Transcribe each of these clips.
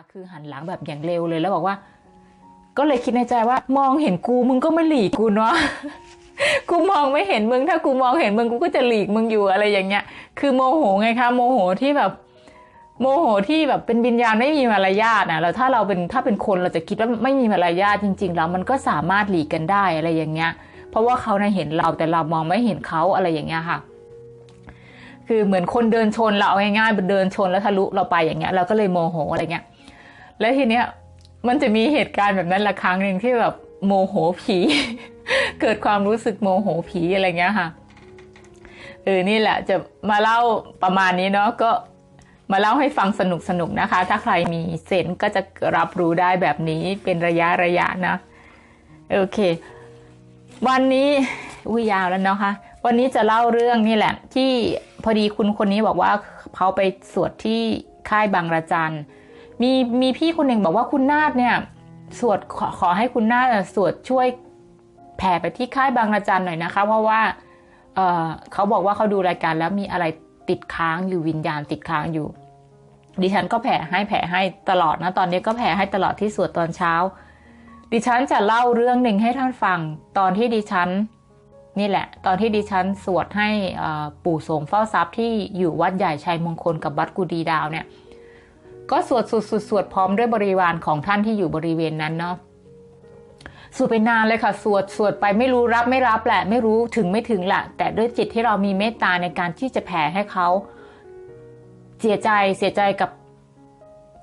ค่ะคือหันหลังแบบอย่างเร็วเลยแล้วบอกว่า ก็เลยคิดในใจว่า มองเห็นกูมึงก็ไม่หลีกกูเนาะกูมองไม่เห็นมึงถ้ากูมองเห็นมึงกูก็จะหลีกมึงอยู่อะไรอย่างเงี้ย คือโมโหไงคะโมโหที่แบบ โมโหที่แบบเป็นวิญญาณไม่มีมารยาทนะแล้วถ้าเราเป็นถ้าเป็นคนเราจะคิดว่าไม่มีมารยาทจริง ๆ แล้วมันก็สามารถหลีกกันได้อะไรอย่างเงี้ย เพราะว่าเขาในเห็นเราแต่เรามองไม่เห็นเขาอะไรอย่างเงี้ยค่ะคือเหมือนคนเดินชนเราเอาง่ายๆเดินชนแล้วทะลุเราไปอย่างเงี้ยเราก็เลยโมโหอะไรเงี้ย แล้วทีเนี้ยมันจะมีเหตุการณ์แบบนั้นละครั้งหนึ่งที่แบบโมโหผี เกิดความรู้สึกโมโหผีอะไรเงี้ยค่ะเออนี่แหละจะมาเล่าประมาณนี้เนาะก็มาเล่าให้ฟังสนุกสนุกนะคะ ถ้าใครมีเซนก็จะรับรู้ได้แบบนี้เป็นระยะระยะนะโอเค วันนี้อุ้ยยาวแล้วเนาะคะวันนี้จะเล่าเรื่องนี่แหละ ที่พอดีคุณคนนี้บอกว่าเขาไปสวดที่ค่ายบางระจัน มีมีพี่คนหนึ่งบอกว่าคุณนาฏเนี่ย สวดขอขอให้คุณนาฏสวดช่วยแผ่ไปที่ค่ายบางระจันหน่อยนะคะ เพราะว่าเเขาบอกว่าเขาดูรายการแล้วมีอะไรติดค้างอยู่วิญญาณติดค้างอยู่ ดิฉันก็แผ่ให้แผ่ให้ตลอดนะตอนนี้ก็แผ่ให้ตลอดที่สวดตอนเช้า ดิฉันจะเล่าเรื่องหนึ่งให้ท่านฟังตอนที่ดิฉันนี่แหละ ตอนที่ดิฉันสวดให้ปู่สงเฝ้าทรัพย์ที่อยู่วัดใหญ่ชัยมงคลกับวัดกุดีดาวเนี่ย ก็สวดสุดสสวดพร้อมด้วยบริวารของท่านที่อยู่บริเวณนั้นเนาะสวดไปนานเลยค่ะ สวดสวดไปไม่รู้รับไม่รับแหละ ไม่รู้ถึงไม่ถึงแหละแต่ด้วยจิตที่เรามีเมตตาในการที่จะแผ่ให้เขาเสียใจเสียใจกับ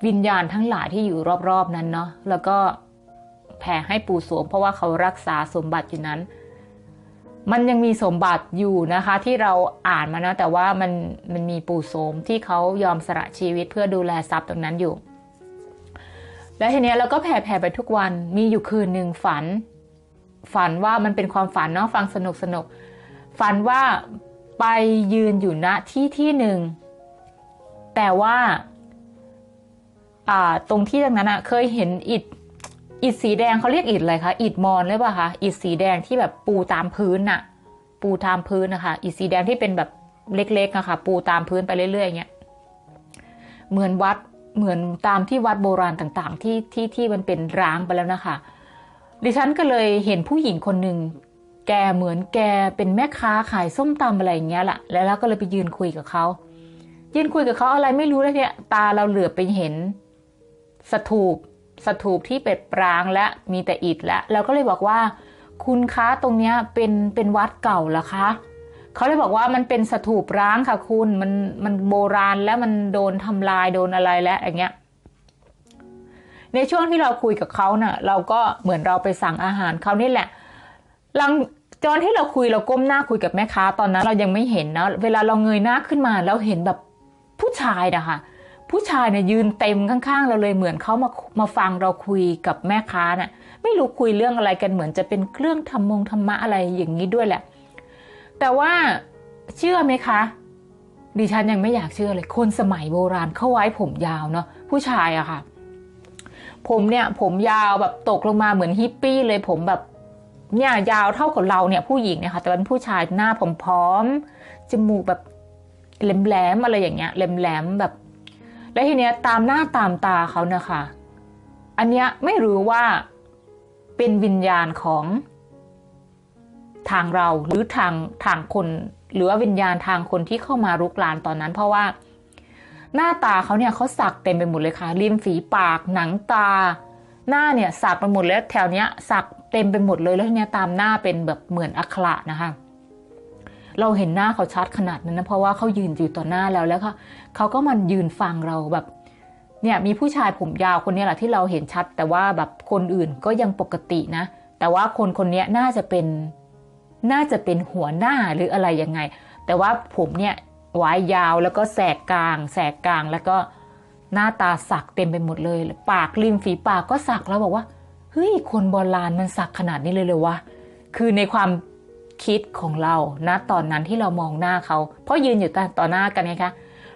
วิญญาณทั้งหลายที่อยู่รอบๆนั้นเนาะแล้วก็แผ่ให้ปู่โสมเพราะว่าเขารักษาสมบัติอยู่นั้น มันยังมีสมบัติอยู่นะคะที่เราอ่านมานะแต่ว่ามันมันมีปู่โสมที่เขายอมสละชีวิตเพื่อดูแลทรัพย์ตรงนั้นอยู่ แล้วทีนี้เราก็แผ่แผ่ไปทุกวันมีอยู่คืนหนึ่งฝัน ฝันว่ามันเป็นความฝันเนาะฟังสนุกสนุกฝันว่าไปยืนอยู่ณที่ที่หนึ่งแต่ว่าอ่าตรงที่ตรงนั้นอะเคยเห็นอิฐ อิฐสีแดงเขาเรียกอิฐอะไรคะอิฐมอนหรือเปล่าคะอิฐสีแดงที่แบบปูตามพื้นน่ะ ปูตามพื้นนะคะอิฐสีแดงที่เป็นแบบเล็กๆนะคะปูตามพื้นไปเรื่อยๆอย่างเงี้ยเหมือนวัดเหมือนตามที่วัดโบราณต่างๆ ที่ที่ที่มันเป็นร้างไปแล้วนะคะ ดิฉันก็เลยเห็นผู้หญิงคนหนึ่งแกเหมือนแกเป็นแม่ค้าขายส้มตำอะไรอย่างเงี้ยแหละแล้วเราก็เลยไปยืนคุยกับเขายืนคุยกับเขาอะไรไม่รู้แล้วเนี่ย ตาเราเหลือบไปเห็นสถูป สถูปที่เป็ดปรางและมีแต่อิฐแล้วเราก็เลยบอกว่า คุณคะตรงเนี้ยเป็นเป็นวัดเก่าเหรอคะเขาเลยบอกว่ามันเป็นสถูปร้างค่ะคุณมันมันโบราณแล้วมันโดนทำลายโดนอะไรแล้วอย่างเงี้ยในช่วงที่เราคุยกับเขาเนะ่ะเราก็เหมือนเราไปสั่งอาหารเขานี่แหละหลังตอนที่เราคุยเราก้มหน้าคุยกับแม่ค้าตอนนั้น เรายังไม่เห็นนะเวลาเราเงยหน้าขึ้นมาแล้วเห็นแบบผู้ชายนะคะ ผู้ชายเนี่ยยืนเต็มข้างๆ เราเลยเหมือนเขามามาฟังเราคุยกับแม่ค้าเนะ่ยไม่รู้คุยเรื่องอะไรกันเหมือนจะเป็นเครื่องธรรมงธรรมะอะไรอย่างนี้ด้วยแหละ แต่ว่าเชื่อไหมคะ ดิฉันยังไม่อยากเชื่อเลย คนสมัยโบราณเขาไว้ผมยาวเนาะผู้ชายอะค่ะ ผมเนี่ยผมยาวแบบตกลงมาเหมือนฮิปปี้เลยผมแบบเนี่ยยาวเท่ากับเราเนี่ยผู้หญิงเนี่ยค่ะแต่เป็นผู้ชายหน้าผมพร้อมจมูกแบบแหลมๆอะไรอย่างเงี้ยแหลมๆแบบ แล้วทีเนี้ยตามหน้าตามตาเขาเนะคะ อันเนี้ยไม่รู้ว่าเป็นวิญญาณของทางเราหรือทางทางคน หรือว่าวิญญาณทางคนที่เข้ามารุกรานตอนนั้น เพราะว่าหน้าตาเขาเนี่ยเขาสักเต็มไปหมดเลยค่ะริมฝีปากหนังตา หน้าเนี่ยสักไปหมดแล้วแถวเนี้ยสักเต็มไปหมดเลยแล้วเนี่ยตามหน้าเป็นแบบเหมือนอักขระนะคะ เราเห็นหน้าเขาชัดขนาดนั้นนะเพราะว่าเขายืนอยู่ต่อหน้าแล้วแล้วเขาเขาก็มันยืนฟังเราแบบเนี่ยมีผู้ชายผมยาวคนนี้แหละที่เราเห็นชัด แต่ว่าแบบคนอื่นก็ยังปกตินะ แต่ว่าคนคนนี้น่าจะเป็นน่าจะเป็นหัวหน้าหรืออะไรยังไง แต่ว่าผมเนี่ยไว้ยาวแล้วก็แสกกลาง แสกกลางแล้วก็หน้าตาสักเต็มไปหมดเลย ปากริมฝีปากก็สักแล้วบอกว่าเฮ้ยคนโบราณมันสักขนาดนี้เลยเลยวะคือในความ คิดของเราณตอนนั้นที่เรามองหน้าเขา เพราะยืนอยู่ต่อหน้ากันไงคะ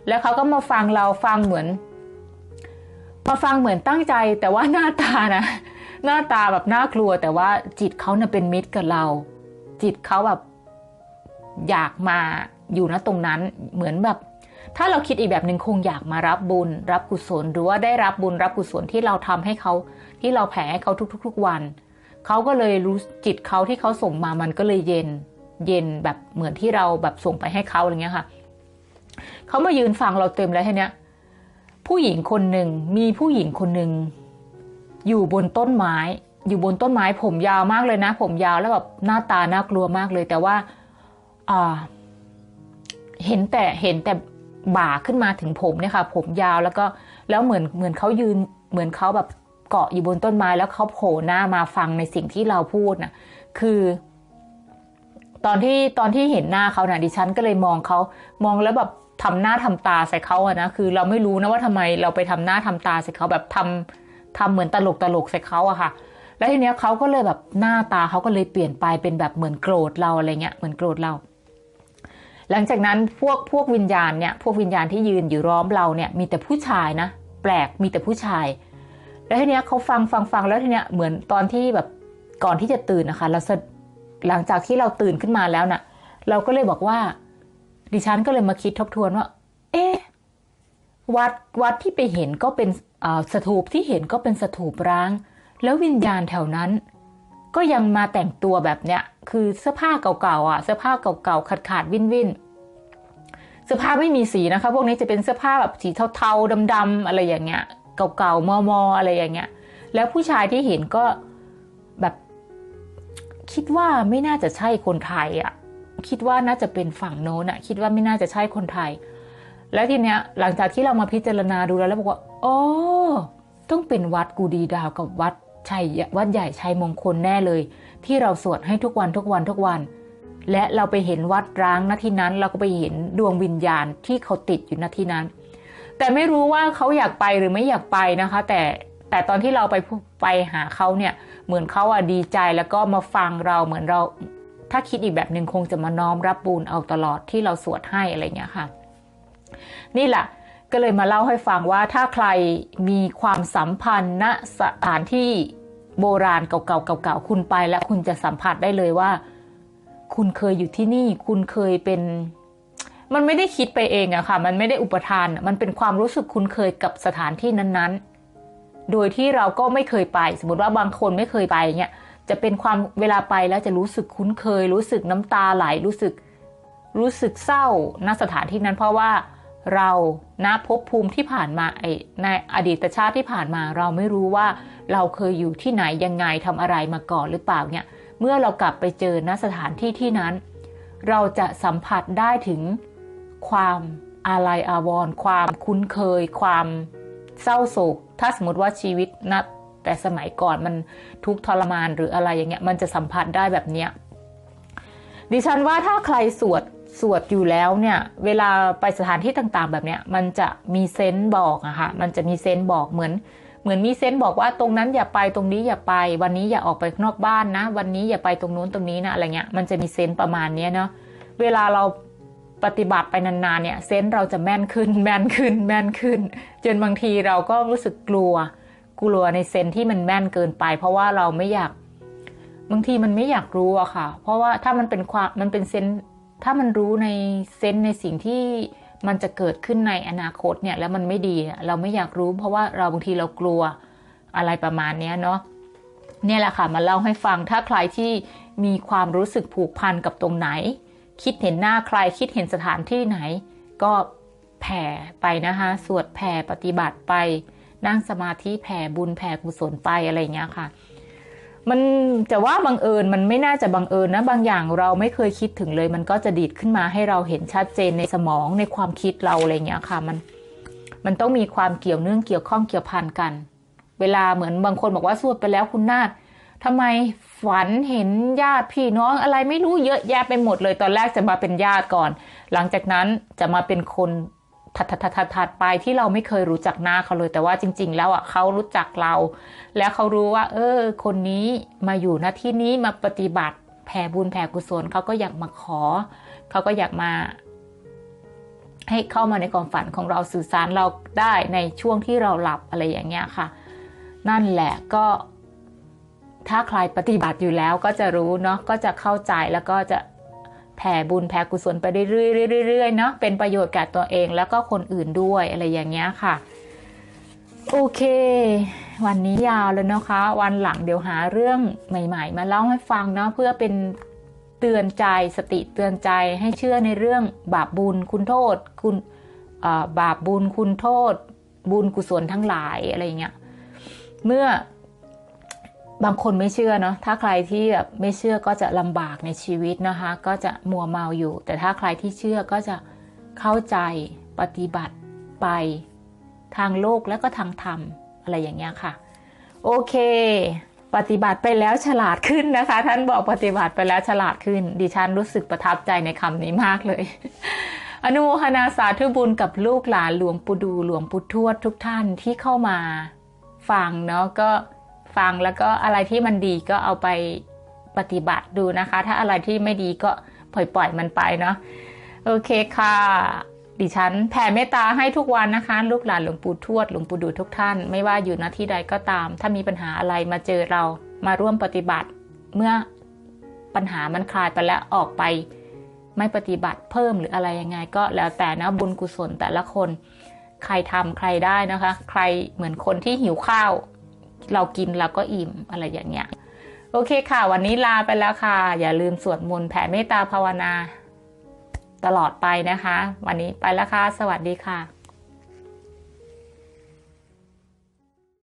แล้วเขาก็มาฟังเราฟังเหมือนมาฟังเหมือนตั้งใจ แต่ว่าหน้าตานะ หน้าตาแบบน่ากลัว แต่ว่าจิตเขาเนะ่ยเป็นมิตรกับเรา จิตเขาแบบอยากมาอยู่ณตรงนั้นเหมือนแบบ ถ้าเราคิดอีกแบบหนึ่งคงอยากมารับบุญ รับกุศลหรือว่าได้รับบุญรับกุศลที่เราทำให้เขาที่เราแผ่ให้เขาทุกๆ ๆ วัน เขาก็เลยรู้จิตเขาที่เขาส่งมามันก็เลยเย็นเย็นแบบเหมือนที่เราแบบส่งไปให้เขาอะไรเงี้ยค่ะเขามายืนฟังเราเต็มแล้วทีเนี้ยผู้หญิงคนหนึ่งมีผู้หญิงคนหนึ่งอยู่บนต้นไม้ อยู่บนต้นไม้ผมยาวมากเลยนะ ผมยาวแล้วแบบหน้าตาน่ากลัวมากเลย แต่ว่าอ่าเห็นแต่เห็นแต่บ่าขึ้นมาถึงผมเนี่ยค่ะ ผมยาวแล้วก็แล้วเหมือนเหมือนเขายืนเหมือนเขาแบบ เกาะอยู่บนต้นไม้แล้วเขาโผล่หน้ามาฟังในสิ่งที่เราพูดน่ะคือ ตอนที่ตอนที่เห็นหน้าเขาน่ะดิฉันก็เลยมองเขามองแล้วแบบทำหน้าทำตาใส่เขาอะนะคือ เราไม่รู้นะว่าทำไมเราไปทำหน้าทำตาใส่เขาแบบทำทำเหมือนตลกตลกใส่เขาอะค่ะ แล้วทีเนี้ยเขาก็เลยแบบหน้าตาเขาก็เลยเปลี่ยนไปเป็นแบบเหมือนโกรธเราอะไรเงี้ยเหมือนโกรธเรา หลังจากนั้นพวกพวกวิญญาณเนี่ยพวกวิญญาณที่ยืนอยู่ล้อมเราเนี่ยมีแต่ผู้ชายนะแปลกมีแต่ผู้ชาย แล้วทีเนี้ยเขาฟังฟังฟังแล้วทีเนี้ยเหมือนตอนที่แบบก่อนที่จะตื่นนะคะ เราหลังจากที่เราตื่นขึ้นมาแล้วน่ะ เราก็เลยบอกว่า ดิฉันก็เลยมาคิดทบทวนว่า เอ๊ะวัดวัดที่ไปเห็นก็เป็นสถูปที่เห็นก็เป็นสถูปร้าง แล้ววิญญาณแถวนั้น ก็ยังมาแต่งตัวแบบเนี้ย คือเสื้อผ้าเก่าๆอะเสื้อผ้าเก่าๆขาดขาดวินวินเสื้อผ้าไม่มีสีนะคะ พวกนี้จะเป็นเสื้อผ้าแบบสีเทาๆดำๆอะไรอย่างเงี้ย เก่าๆมอๆออะไรอย่างเงี้ย แล้วผู้ชายที่เห็นก็แบบคิดว่าไม่น่าจะใช่คนไทยอะ คิดว่าน่าจะเป็นฝั่งโน้นอะ คิดว่าไม่น่าจะใช่คนไทย แล้วทีเนี้ย หลังจากที่เรามาพิจารณาดูแล้วแล้วบอกว่าอ๋อต้องเป็นวัดกูดีดาวกับวัดชัยวัดใหญ่ชัยมงคลแน่เลย ที่เราสวดให้ทุกวันทุกวันทุกวัน และเราไปเห็นวัดร้างณที่นั้น เราก็ไปเห็นดวงวิญญาณที่เขาติดอยู่ณที่นั้น แต่ไม่รู้ว่าเขาอยากไปหรือไม่อยากไปนะคะ แต่แต่ตอนที่เราไปไปหาเขาเนี่ยเหมือนเขาอะดีใจแล้วก็มาฟังเราเหมือนเรา ถ้าคิดอีกแบบหนึ่งคงจะมาน้อมรับบุญเอาตลอดที่เราสวดให้อะไรเงี้ยค่ะ นี่แหละก็เลยมาเล่าให้ฟังว่าถ้าใครมีความสัมพันธ์ณสถานที่โบราณเก่าๆเก่าๆคุณไป แล้วคุณจะสัมผัสได้เลยว่า คุณเคยอยู่ที่นี่ คุณเคยเป็น มันไม่ได้คิดไปเองอะค่ะ มันไม่ได้อุปทาน มันเป็นความรู้สึกคุ้นเคยกับสถานที่นั้นๆ โดยที่เราก็ไม่เคยไป สมมติว่าบางคนไม่เคยไปเนี่ยจะเป็นความเวลาไปแล้วจะรู้สึกคุ้นเคย รู้สึกน้ำตาไหล รู้สึก รู้สึกเศร้าณสถานที่นั้น เพราะว่าเราณภพภูมิที่ผ่านมาไอในอดีตชาติที่ผ่านมา เราไม่รู้ว่าเราเคยอยู่ที่ไหนยังไงทำอะไรมาก่อนหรือเปล่าเนี่ย เมื่อเรากลับไปเจอณสถานที่ที่นั้น เราจะสัมผัสได้ถึง ความอาลัยอาวรณ์ความคุ้นเคย ความเศร้าโศก ถ้าสมมติว่าชีวิตณแต่สมัยก่อนมันทุกทรมานหรืออะไรอย่างเงี้ยมันจะสัมผัสได้แบบเนี้ยดิฉันว่าถ้าใครสวดสวดอยู่แล้วเนี่ย เวลาไปสถานที่ต่างๆ แบบเนี้ยมันจะมีเซนต์บอกอะค่ะมันจะมีเซนต์บอกเหมือน เหมือนมีเซนต์บอกว่าตรงนั้นอย่าไปตรงนี้อย่าไป วันนี้อย่าออกไปนอกบ้านนะ วันนี้อย่าไปตรงนู้นตรงนี้นะอะไรเงี้ยมันจะมีเซนต์ประมาณนี้เนาะเวลาเรา ปฏิบัติไปนานๆเนี่ยเซนต์เราจะแม่นขึ้นแม่นขึ้นแม่นขึ้น จนบางทีเราก็รู้สึกกลัว กลัวในเซนที่มันแม่นเกินไป เพราะว่าเราไม่อยากบางทีมันไม่อยากรู้อะค่ะ เพราะว่าถ้ามันเป็นความมันเป็นเซนถ้ามันรู้ในเซนในสิ่งที่มันจะเกิดขึ้นในอนาคตเนี่ยแล้วมันไม่ดีเราไม่อยากรู้ เพราะว่าเราบางทีเรากลัวอะไรประมาณนี้เนาะเนี่ยแหละค่ะมาเล่าให้ฟังถ้าใครที่มีความรู้สึกผูกพันกับตรงไหน คิดเห็นหน้าใครคิดเห็นสถานที่ไหน ก็แผ่ไปนะคะ สวดแผ่ปฏิบัติไป นั่งสมาธิแผ่บุญแผ่กุศลไปอะไรเงี้ยค่ะ มันจะว่าบังเอิญมันไม่น่าจะบังเอิญนะบางอย่างเราไม่เคยคิดถึงเลย มันก็จะดีดขึ้นมาให้เราเห็นชัดเจนในสมองในความคิดเราอะไรเงี้ยค่ะ มันมันต้องมีความเกี่ยวเนื่องเกี่ยวข้องเกี่ยวพันกัน เวลาเหมือนบางคนบอกว่าสวดไปแล้วคุณนาฏ ทำไมฝันเห็นญาติพี่น้องอะไรไม่รู้เยอะแยะไปหมดเลยตอนแรกจะมาเป็นญาติก่อน หลังจากนั้นจะมาเป็นคนถัดถัดถัดถัดไปที่เราไม่เคยรู้จักหน้าเขาเลย แต่ว่าจริง ๆ แล้วอะเขารู้จักเรา แล้วเขารู้ว่า เออ คนนี้มาอยู่ณที่นี้มาปฏิบัติแผ่บุญแผ่กุศลเขาก็อยากมาขอ เขาก็อยากมา ให้เข้ามาในความฝันของเราสื่อสารเราได้ในช่วงที่เราหลับอะไรอย่างเงี้ยค่ะ นั่นแหละก็ ถ้าใครปฏิบัติอยู่แล้วก็จะรู้เนาะก็จะเข้าใจแล้วก็จะแผ่บุญแผ่กุศลไปเรื่อยๆเรื่อยๆเนาะเป็นประโยชน์กับตัวเองแล้วก็คนอื่นด้วยอะไรอย่างเงี้ยค่ะ โอเค วันนี้ยาวเลยนะคะ วันหลังเดี๋ยวหาเรื่องใหม่ ๆ มาเล่าให้ฟังเนาะเพื่อเป็นเตือนใจสติเตือนใจให้เชื่อในเรื่องบาปบุญคุณโทษ คุณบาปบุญคุณโทษ บุญกุศลทั้งหลายอะไรเงี้ยเมื่อ บางคนไม่เชื่อเนาะถ้าใครที่แบบไม่เชื่อก็จะลำบากในชีวิตนะคะ ก็จะมัวเมาอยู่ แต่ถ้าใครที่เชื่อก็จะเข้าใจปฏิบัติไปทางโลกและก็ทางธรรมอะไรอย่างเงี้ยค่ะ โอเค ปฏิบัติไปแล้วฉลาดขึ้นนะคะ ท่านบอกปฏิบัติไปแล้วฉลาดขึ้น ดิฉันรู้สึกประทับใจในคำนี้มากเลย อนุโมทนาสาธุบุญกับลูกหลานหลวงปู่ดูหลวงปู่ทวดทุกท่านที่เข้ามาฟังเนาะก็ ฟังแล้วก็อะไรที่มันดีก็เอาไปปฏิบัติดูนะคะ ถ้าอะไรที่ไม่ดีก็ปล่อยปล่อยมันไปเนาะโอเคค่ะ ดิฉันแผ่เมตตาให้ทุกวันนะคะ ลูกหลานหลวงปู่ทวดหลวงปู่ดูทุกท่าน ไม่ว่าอยู่ณที่ใดก็ตาม ถ้ามีปัญหาอะไรมาเจอเรามาร่วมปฏิบัติ เมื่อปัญหามันคลายไปแล้วออกไป ไม่ปฏิบัติเพิ่มหรืออะไรยังไง ก็แล้วแต่นะบุญกุศลแต่ละคน ใครทำใครได้นะคะ ใครเหมือนคนที่หิวข้าว เรากินเราก็อิ่มอะไรอย่างเงี้ยโอเคค่ะ วันนี้ลาไปแล้วค่ะ อย่าลืมสวดมนต์แผ่เมตตาภาวนา ตลอดไปนะคะ วันนี้ไปแล้วค่ะ สวัสดีค่ะ